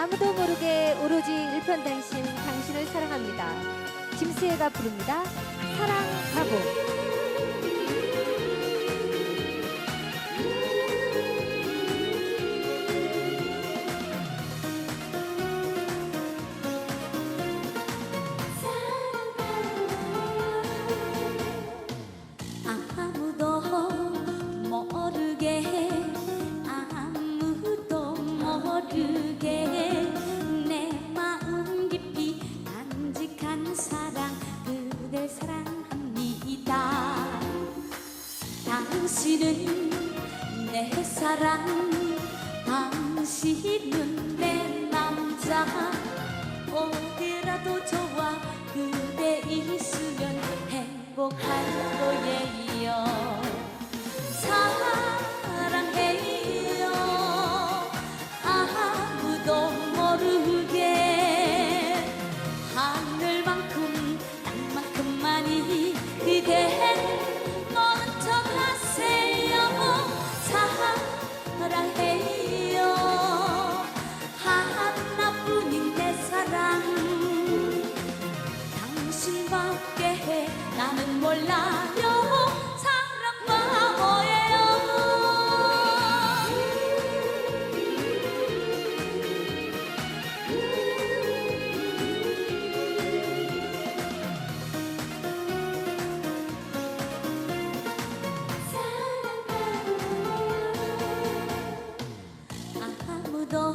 아무도 모르게 오로지 일편단심 당신을 사랑합니다. 김수혜가 부릅니다. 사랑 바보. 당신은 내 사랑 당신은 내 남자. 어디라도 좋아 그대 있으면 행복할 거예요 당신밖에 나는 몰라요. 사랑 바보예요 아무도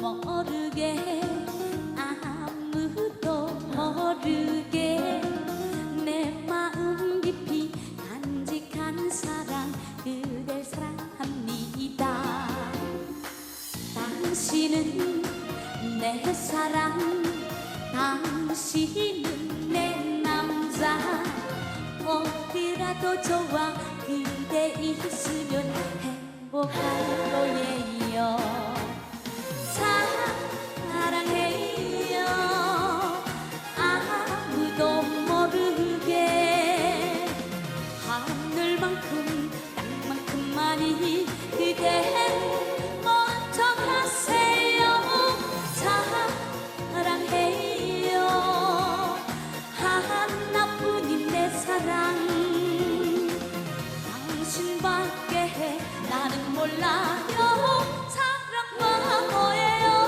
모르게 아무도 모르게 내 사랑 당신은 내 남자. 어디라도 좋아 그대 있으면 행복할 거예요 당신밖에 나는 몰라요. 사랑 바보예요 사랑해요